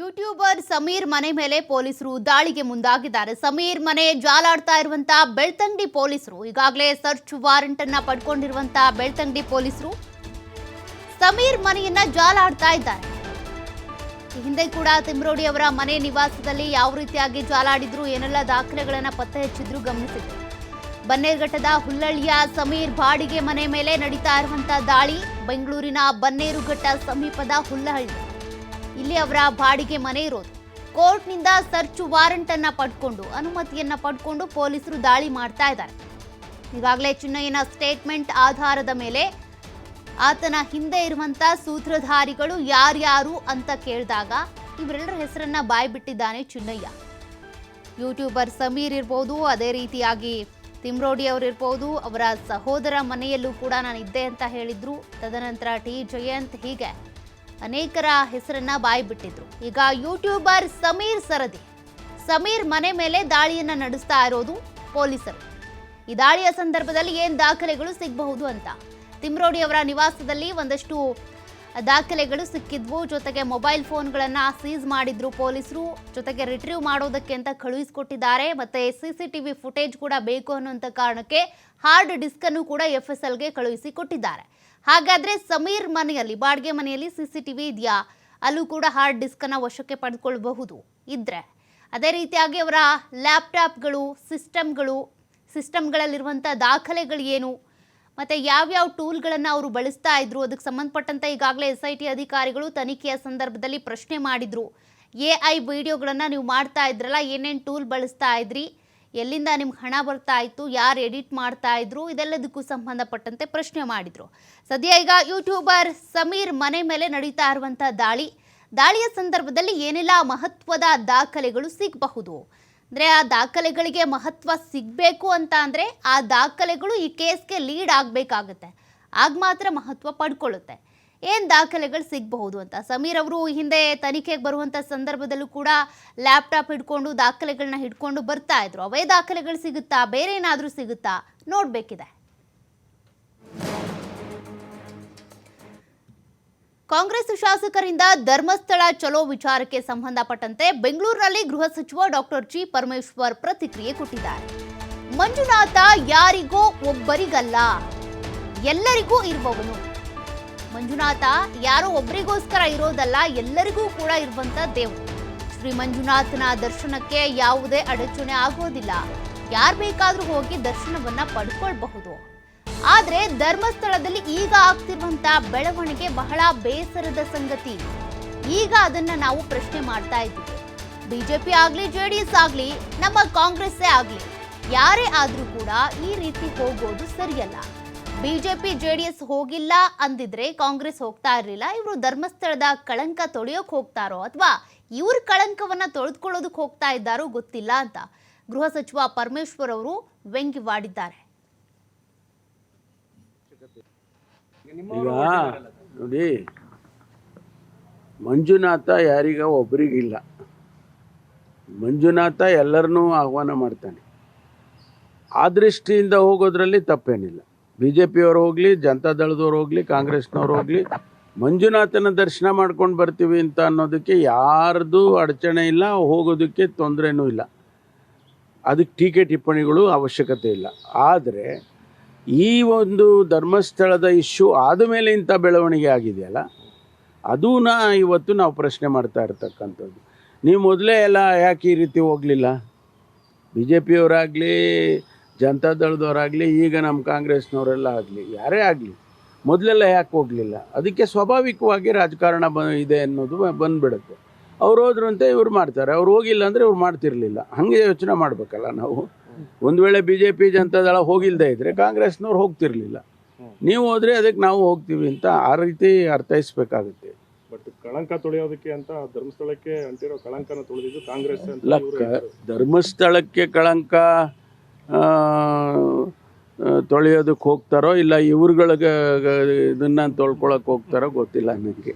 YouTuber Sameer ಮನೆ ಮೇಲೆ ಪೊಲೀಸರು ದಾಳಿಗೆ ಮುಂದಾಗಿದ್ದಾರೆ. ಸಮೀರ್ ಮನೆ ಜಾಲಾಡ್ತಾ ಇರುವಂತ ಬೆಳ್ತಂಗಡಿ ಪೊಲೀಸರು, ಈಗಾಗಲೇ ಸರ್ಚ್ ವಾರೆಂಟ್ ಅನ್ನ ಪಡ್ಕೊಂಡಿರುವಂತ ಬೆಳ್ತಂಗಡಿ ಪೊಲೀಸರು ಸಮೀರ್ ಮನೆಯನ್ನ ಜಾಲಾಡ್ತಾ ಇದ್ದಾರೆ. ಹಿಂದೆ ಕೂಡ ತಿಮ್ರೋಡಿ ಅವರ ಮನೆ ನಿವಾಸದಲ್ಲಿ ಯಾವ ರೀತಿಯಾಗಿ ಜಾಲಾಡಿದ್ರು, ಏನೆಲ್ಲ ದಾಖಲೆಗಳನ್ನ ಪತ್ತೆ ಹಚ್ಚಿದ್ರು ಗಮನಿಸಿದ್ರು ಬನ್ನೇರುಘಟ್ಟದ ಹುಲ್ಲಳ್ಳಿಯ ಸಮೀರ್ ಬಾಡಿಗೆ ಮನೆ ಮೇಲೆ ನಡೀತಾ ಇರುವಂತ ದಾಳಿ, ಬೆಂಗಳೂರಿನ ಬನ್ನೇರುಘಟ್ಟ ಸಮೀಪದ ಹುಲ್ಲಹಳ್ಳಿ ಇಲ್ಲಿ ಅವರ ಬಾಡಿಗೆ ಮನೆ ಇರೋದು. ಕೋರ್ಟ್ನಿಂದ ಸರ್ಚ್ ವಾರೆಂಟ್ ಅನ್ನ ಪಡ್ಕೊಂಡು, ಅನುಮತಿಯನ್ನ ಪಡ್ಕೊಂಡು ಪೊಲೀಸರು ದಾಳಿ ಮಾಡ್ತಾ ಇದ್ದಾರೆ. ಈಗಾಗಲೇ ಚಿನ್ನಯ್ಯನ ಸ್ಟೇಟ್ಮೆಂಟ್ ಆಧಾರದ ಮೇಲೆ ಆತನ ಹಿಂದೆ ಇರುವಂತ ಸೂತ್ರಧಾರಿಗಳು ಯಾರ್ಯಾರು ಅಂತ ಕೇಳಿದಾಗ ಇವರೆಲ್ಲರ ಹೆಸರನ್ನ ಬಾಯ್ಬಿಟ್ಟಿದ್ದಾನೆ ಚಿನ್ನಯ್ಯ ಯೂಟ್ಯೂಬರ್ ಸಮೀರ್ ಇರ್ಬೋದು, ಅದೇ ರೀತಿಯಾಗಿ ತಿಮ್ರೋಡಿ ಅವರಿರ್ಬೋದು ಅವರ ಸಹೋದರ ಮನೆಯಲ್ಲೂ ಕೂಡ ನಾನು ಇದ್ದೆ ಅಂತ ಹೇಳಿದ್ರು. ತದನಂತರ ಟಿ. ಜಯಂತ್ ಹೀಗೆ. ಅನೇಕರ ಹೆಸರನ್ನ ಬಾಯ್ಬಿಟ್ಟಿದ್ರು ಈಗ ಯೂಟ್ಯೂಬರ್ ಸಮೀರ್ ಸರದಿ. ಸಮೀರ್ ಮನೆ ಮೇಲೆ ದಾಳಿಯನ್ನ ನಡೆಸ್ತಾ ಇರೋದು ಪೊಲೀಸರು. ಈ ದಾಳಿಯ ಸಂದರ್ಭದಲ್ಲಿ ಏನ್ ದಾಖಲೆಗಳು ಸಿಗಬಹುದು ಅಂತ. ತಿಮ್ರೋಡಿ ಅವರ ನಿವಾಸದಲ್ಲಿ ಒಂದಷ್ಟು ದಾಖಲೆಗಳು ಸಿಕ್ಕಿದ್ವು. ಜೊತೆಗೆ ಮೊಬೈಲ್ ಫೋನ್ಗಳನ್ನ ಸೀಸ್ ಮಾಡಿದ್ರು ಪೊಲೀಸರು. ಜೊತೆಗೆ ರಿಟ್ರೀವ್ ಮಾಡೋದಕ್ಕೆ ಅಂತ ಕಳುಹಿಸಿಕೊಟ್ಟಿದ್ದಾರೆ. ಮತ್ತೆ ಸಿಸಿಟಿವಿ ಫುಟೇಜ್ ಕೂಡ ಬೇಕು ಅನ್ನುವಂಥ ಕಾರಣಕ್ಕೆ ಹಾರ್ಡ್ ಡಿಸ್ಕ್ ಅನ್ನು ಕೂಡ ಎಫ್ ಎಸ್ ಎಲ್ಗೆ ಕಳುಹಿಸಿ ಕೊಟ್ಟಿದ್ದಾರೆ. ಹಾಗಾದ್ರೆ ಸಮೀರ್ ಮನೆಯಲ್ಲಿ, ಬಾಡಿಗೆ ಮನೆಯಲ್ಲಿ ಸಿಸಿಟಿವಿ ಇದೆಯಾ? ಅಲ್ಲೂ ಕೂಡ ಹಾರ್ಡ್ ಡಿಸ್ಕ್ ಅನ್ನ ವಶಕ್ಕೆ ಪಡೆದುಕೊಳ್ಳಬಹುದು ಇದ್ರೆ. ಅದೇ ರೀತಿಯಾಗಿ ಅವರ ಲ್ಯಾಪ್ಟಾಪ್ಗಳು ಸಿಸ್ಟಮ್ಗಳು ಸಿಸ್ಟಮ್ಗಳಲ್ಲಿರುವಂಥ ದಾಖಲೆಗಳು ಏನು? ಮತ್ತು ಯಾವ್ಯಾವ ಟೂಲ್ಗಳನ್ನು ಅವರು ಬಳಸ್ತಾ ಇದ್ರು, ಅದಕ್ಕೆ ಸಂಬಂಧಪಟ್ಟಂತೆ ಈಗಾಗಲೇ ಎಸ್ ಐ ಟಿ ಅಧಿಕಾರಿಗಳು ತನಿಖೆಯ ಸಂದರ್ಭದಲ್ಲಿ ಪ್ರಶ್ನೆ ಮಾಡಿದ್ರು. ಎ ಐ ವಿಡಿಯೋಗಳನ್ನು ನೀವು ಮಾಡ್ತಾ ಇದ್ರಲ್ಲ, ಏನೇನು ಟೂಲ್ ಬಳಸ್ತಾ ಇದ್ರಿ, ಎಲ್ಲಿಂದ ನಿಮ್ಗೆ ಹಣ ಬರ್ತಾ ಇತ್ತು, ಯಾರು ಎಡಿಟ್ ಮಾಡ್ತಾ ಇದ್ರು, ಇದೆಲ್ಲದಕ್ಕೂ ಸಂಬಂಧಪಟ್ಟಂತೆ ಪ್ರಶ್ನೆ ಮಾಡಿದ್ರು. ಸದ್ಯ ಈಗ ಯೂಟ್ಯೂಬರ್ ಸಮೀರ್ ಮನೆ ಮೇಲೆ ನಡೀತಾ ಇರುವಂಥ ದಾಳಿ. ದಾಳಿಯ ಸಂದರ್ಭದಲ್ಲಿ ಏನೆಲ್ಲ ಮಹತ್ವದ ದಾಖಲೆಗಳು ಸಿಗಬಹುದು? ಅಂದರೆ ಆ ದಾಖಲೆಗಳಿಗೆ ಮಹತ್ವ ಸಿಗಬೇಕು ಅಂತ ಅಂದರೆ ಆ ದಾಖಲೆಗಳು ಈ ಕೇಸ್ಗೆ ಲೀಡ್ ಆಗಬೇಕಾಗತ್ತೆ. ಆಗ ಮಾತ್ರ ಮಹತ್ವ ಪಡ್ಕೊಳ್ಳುತ್ತೆ. ಏನು ದಾಖಲೆಗಳು ಸಿಗಬಹುದು ಅಂತ? ಸಮೀರ್ ಅವರು ಹಿಂದೆ ತನಿಖೆಗೆ ಬರುವಂಥ ಸಂದರ್ಭದಲ್ಲೂ ಕೂಡ ಲ್ಯಾಪ್ಟಾಪ್ ಹಿಡ್ಕೊಂಡು ದಾಖಲೆಗಳನ್ನ ಹಿಡ್ಕೊಂಡು ಬರ್ತಾ ಇದ್ರು. ಅವೇ ದಾಖಲೆಗಳು ಸಿಗುತ್ತಾ? ಬೇರೆ ಏನಾದರೂ ಸಿಗುತ್ತಾ? ನೋಡಬೇಕಿದೆ. ಕಾಂಗ್ರೆಸ್ ಶಾಸಕರಿಂದ ಧರ್ಮಸ್ಥಳ ಚಲೋ ವಿಚಾರಕ್ಕೆ ಸಂಬಂಧಪಟ್ಟಂತೆ ಬೆಂಗಳೂರಿನಲ್ಲಿ ಗೃಹ ಸಚಿವ ಡಾಕ್ಟರ್ ಜಿ ಪರಮೇಶ್ವರ್ ಪ್ರತಿಕ್ರಿಯೆ ಕೊಟ್ಟಿದ್ದಾರೆ. ಮಂಜುನಾಥ ಯಾರಿಗೋ ಒಬ್ಬರಿಗಲ್ಲ, ಎಲ್ಲರಿಗೂ ಇರುವವನು. ಮಂಜುನಾಥ ಯಾರೋ ಒಬ್ಬರಿಗೋಸ್ಕರ ಇರೋದಲ್ಲ, ಎಲ್ಲರಿಗೂ ಕೂಡ ಇರುವಂತ ದೇವರು. ಶ್ರೀ ಮಂಜುನಾಥನ ದರ್ಶನಕ್ಕೆ ಯಾವುದೇ ಅಡಚಣೆ ಆಗೋದಿಲ್ಲ. ಯಾರು ಬೇಕಾದರೂ ಹೋಗಿ ದರ್ಶನವನ್ನ ಪಡ್ಕೊಳ್ಬಹುದು. ಆದ್ರೆ ಧರ್ಮಸ್ಥಳದಲ್ಲಿ ಈಗ ಆಗ್ತಿರುವಂತ ಬೆಳವಣಿಗೆ ಬಹಳ ಬೇಸರದ ಸಂಗತಿ. ಈಗ ಅದನ್ನ ನಾವು ಪ್ರಶ್ನೆ ಮಾಡ್ತಾ ಇದ್ದೀವಿ ಬಿಜೆಪಿ ಆಗ್ಲಿ ಎಸ್ ಆಗ್ಲಿ, ನಮ್ಮ ಕಾಂಗ್ರೆಸ್ಸೇ ಆಗ್ಲಿ, ಯಾರೇ ಆದ್ರೂ ಕೂಡ ಈ ರೀತಿ ಹೋಗೋದು ಸರಿಯಲ್ಲ. ಬಿಜೆಪಿ ಎಸ್ ಹೋಗಿಲ್ಲ ಅಂದಿದ್ರೆ ಕಾಂಗ್ರೆಸ್ ಹೋಗ್ತಾ ಇರಲಿಲ್ಲ. ಇವರು ಧರ್ಮಸ್ಥಳದ ಕಳಂಕ ತೊಳೆಯೋಕ್ ಹೋಗ್ತಾರೋ ಅಥವಾ ಇವ್ರ ಕಳಂಕವನ್ನ ತೊಳೆದುಕೊಳ್ಳೋದಕ್ಕೆ ಹೋಗ್ತಾ ಇದ್ದಾರೋ ಗೊತ್ತಿಲ್ಲ ಅಂತ ಗೃಹ ಸಚಿವ ಪರಮೇಶ್ವರ್ ಅವರು ವ್ಯಂಗ್ಯವಾಡಿದ್ದಾರೆ. ಈಗ ನೋಡಿ ಮಂಜುನಾಥ ಯಾರಿಗ ಒಬ್ರಿಗಿಲ್ಲ. ಮಂಜುನಾಥ ಎಲ್ಲರನ್ನೂ ಆಹ್ವಾನ ಮಾಡ್ತಾನೆ. ಆ ದೃಷ್ಟಿಯಿಂದ ಹೋಗೋದ್ರಲ್ಲಿ ತಪ್ಪೇನಿಲ್ಲ. ಬಿ ಜೆ ಪಿಯವ್ರು ಹೋಗಲಿ ಜನತಾದಳದವ್ರು ಹೋಗಲಿ ಕಾಂಗ್ರೆಸ್ನವ್ರು ಹೋಗಲಿ ಮಂಜುನಾಥನ ದರ್ಶನ ಮಾಡ್ಕೊಂಡು ಬರ್ತೀವಿ ಅಂತ ಅನ್ನೋದಕ್ಕೆ ಯಾರ್ದು ಅಡಚಣೆ ಇಲ್ಲ ಹೋಗೋದಕ್ಕೆ ತೊಂದರೆನೂ ಇಲ್ಲ. ಅದಕ್ಕೆ ಟೀಕೆ ಟಿಪ್ಪಣಿಗಳು ಅವಶ್ಯಕತೆ ಇಲ್ಲ. ಆದರೆ ಈ ಒಂದು ಧರ್ಮಸ್ಥಳದ ಇಶ್ಯೂ ಆದಮೇಲೆ ಇಂಥ ಬೆಳವಣಿಗೆ ಆಗಿದೆಯಲ್ಲ? ಅದೂನ ಇವತ್ತು ನಾವು ಪ್ರಶ್ನೆ ಮಾಡ್ತಾ ಇರ್ತಕ್ಕಂಥದ್ದು. ನೀವು ಮೊದಲೇ ಎಲ್ಲ ಯಾಕೆ ಈ ರೀತಿ ಹೋಗಲಿಲ್ಲ? ಬಿ ಜೆ ಪಿಯವರಾಗಲಿ ಜನತಾದಳದವರಾಗಲಿ ಈಗ ನಮ್ಮ ಕಾಂಗ್ರೆಸ್ನವರೆಲ್ಲ ಆಗಲಿ, ಯಾರೇ ಆಗಲಿ, ಮೊದಲೆಲ್ಲ ಯಾಕೆ ಹೋಗಲಿಲ್ಲ? ಅದಕ್ಕೆ ಸ್ವಾಭಾವಿಕವಾಗಿ ರಾಜಕಾರಣ ಬ ಇದೆ ಅನ್ನೋದು ಬಂದುಬಿಡುತ್ತೆ. ಅವ್ರು ಹೋದ್ರಂತೆ ಇವ್ರು ಮಾಡ್ತಾರೆ. ಅವ್ರು ಹೋಗಿಲ್ಲ ಅಂದರೆ ಇವ್ರು ಮಾಡ್ತಿರ್ಲಿಲ್ಲ. ಹಾಗೆ ಯೋಚನೆ ಮಾಡಬೇಕಲ್ಲ ನಾವು. ಒಂದು ವೇಳೆ ಬಿ ಜೆ ಪಿ ಜನತಾದಳ ಹೋಗಿಲ್ಲದೆ ಇದ್ದರೆ ಕಾಂಗ್ರೆಸ್ನವ್ರು ಹೋಗ್ತಿರ್ಲಿಲ್ಲ. ನೀವು ಹೋದರೆ ಅದಕ್ಕೆ ನಾವು ಹೋಗ್ತೀವಿ ಅಂತ ಆ ರೀತಿ ಅರ್ಥೈಸ್ಬೇಕಾಗುತ್ತೆ. ಬಟ್ ಕಳಂಕ ತೊಳೆಯೋದಕ್ಕೆ ಅಂತ ಧರ್ಮಸ್ಥಳಕ್ಕೆ ಅಂತಿರೋ ಕಳಂಕನ ತೊಳೆದಿದ್ದು ಕಾಂಗ್ರೆಸ್ ಅಂತ ಇಲ್ಲ. ಧರ್ಮಸ್ಥಳಕ್ಕೆ ಕಳಂಕ ತೊಳೆಯೋದಕ್ಕೆ ಹೋಗ್ತಾರೋ ಇಲ್ಲ ಇವ್ರುಗಳಿಗೆ ಇದನ್ನ ತೊಳ್ಕೊಳಕ್ಕೆ ಹೋಗ್ತಾರೋ ಗೊತ್ತಿಲ್ಲ ನನಗೆ.